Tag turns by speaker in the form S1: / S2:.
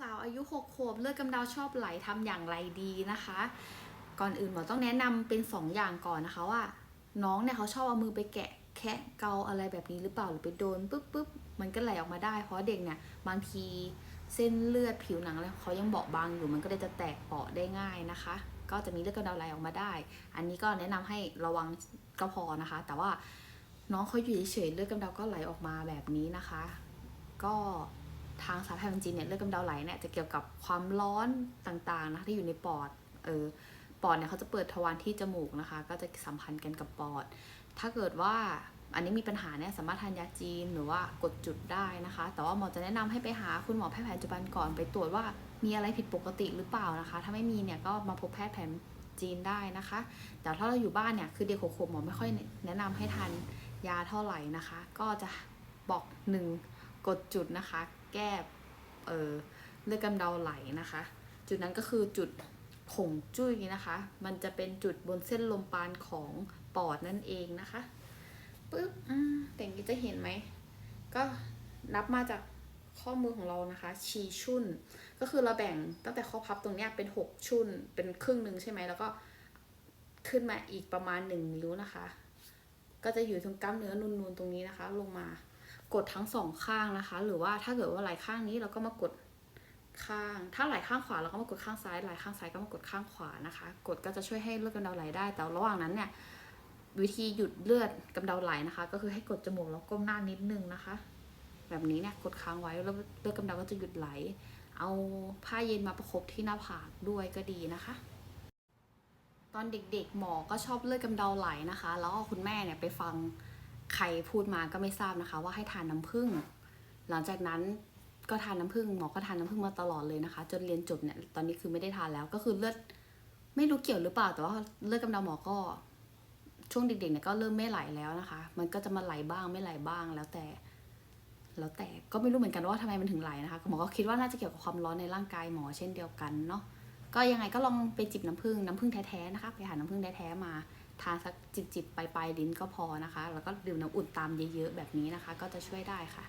S1: สาวอายุหกขวบเลือดกำเดาชอบไหลทำอย่างไรดีนะคะ ก่อนอื่นหมอต้องแนะนำเป็นสองอย่างก่อนนะคะว่า น้องเนี่ยเขาชอบเอามือไปแกะแคะเกาอะไรแบบนี้หรือเปล่าหรือไปโดนปุ๊บปุ๊บมันก็ไหลออกมาได้เพราะเด็กเนี่ยบางทีเส้นเลือดผิวหนังอะไรเขายังเบาบางอยู่มันก็เลยจะแตกเปาะได้ง่ายนะคะ ก็จะมีเลือดกำเดาไหลออกมาได้ อันนี้ก็แนะนำให้ระวังก็พอนะคะ แต่ว่าน้องเขาอยู่เฉยๆเลือดกำเดาก็ไหลออกมาแบบนี้นะคะ ก็ ทางสาธารณจีนเนี่ยเลือดกำเดาไหลเนี่ยจะเกี่ยวกับความร้อนต่างๆนะคะที่อยู่ในปอดเออปอดเนี่ยเขาจะเปิดทวารที่จมูกนะคะ ก็จะสัมพันธ์กันกับปอด ถ้าเกิดว่าอันนี้มีปัญหาเนี่ยสามารถทานยาจีนหรือว่ากดจุดได้นะคะ แต่ว่าหมอจะแนะนำให้ไปหาคุณหมอแพทย์แผนปัจจุบันก่อนไปตรวจว่ามีอะไรผิดปกติหรือเปล่านะคะ ถ้าไม่มีเนี่ยก็มาพบแพทย์แผนจีนได้นะคะ แต่ถ้าเราอยู่บ้านเนี่ยคือเด็กหกขวบหมอไม่ค่อยแนะนำให้ทานยาเท่าไหร่นะคะ ก็จะบอกหนึ่ง กดจุดนะคะ แก้เออเลือดกำเดาไหลนะคะ จุดนั้นก็คือจุดขงจุ้ยนะคะ มันจะเป็นจุดบนเส้นลมปานของปอดนั่นเองนะคะปึ๊บอืมแต่งนี้จะเห็นไหม ก็นับมาจากข้อมือของเรานะคะ ชีชุ่น ก็คือเราแบ่งตั้งแต่ข้อพับตรงนี้เป็นหกชุ่น เป็นครึ่งหนึ่งใช่ไหม แล้วก็ขึ้นมาอีกประมาณหนึ่งนิ้วนะคะ ก็จะอยู่ตรงกล้ามเนื้อนูนๆตรงนี้นะคะ ลงมา กดทั้งสองข้างนะคะ หรือว่าถ้าเกิดว่าไหล่ข้างนี้เราก็มากดข้าง ถ้าไหล่ข้างขวาเราก็มากดข้างซ้ายไหล่ข้างซ้ายก็มากดข้างขวานะคะ กดก็จะช่วยให้เลือดกำเดาไหลได้ แต่ระหว่างนั้นเนี่ยวิธีหยุดเลือดกำเดาไหลนะคะ ก็คือให้กดจมูกแล้วก้มหน้านิดนึงนะคะ แบบนี้เนี่ยกดค้างไว้แล้วเลือดกำเดาก็จะหยุดไหล เอาผ้าเย็นมาประคบที่หน้าผากด้วยก็ดีนะคะ ตอนเด็กๆหมอก็ชอบเลือดกำเดาไหลนะคะ แล้วคุณแม่เนี่ยไปฟัง ใครพูดมาก็ไม่ทราบนะคะ ว่าให้ทานน้ำผึ้งหลังจากนั้นก็ทานน้ำผึ้งหมอก็ทานน้ำผึ้งมาตลอดเลยนะคะ จนเรียนจบเนี่ยตอนนี้คือไม่ได้ทานแล้วก็คือเลือดไม่รู้เกี่ยวหรือเปล่า แต่ว่าเลือดกำเดาหมอก็ช่วงเด็กๆเนี่ยก็เริ่มไม่ไหลแล้วนะคะ มันก็จะมาไหลบ้างไม่ไหลบ้างแล้วแต่ แล้วแต่ก็ไม่รู้เหมือนกันว่าทำไมมันถึงไหลนะคะหมอก็คิดว่าน่าจะเกี่ยวกับความร้อนในร่างกายหมอเช่นเดียวกันเนาะก็ยังไงก็ลองไปจิบน้ำผึ้งน้ำผึ้งแท้ๆนะคะไปหาน้ำผึ้งแท้ๆมา ทานสักจิบๆไปลายๆลิ้นก็พอนะคะ แล้วก็ดื่มน้ำอุ่นตามเยอะๆแบบนี้นะคะ ก็จะช่วยได้ค่ะ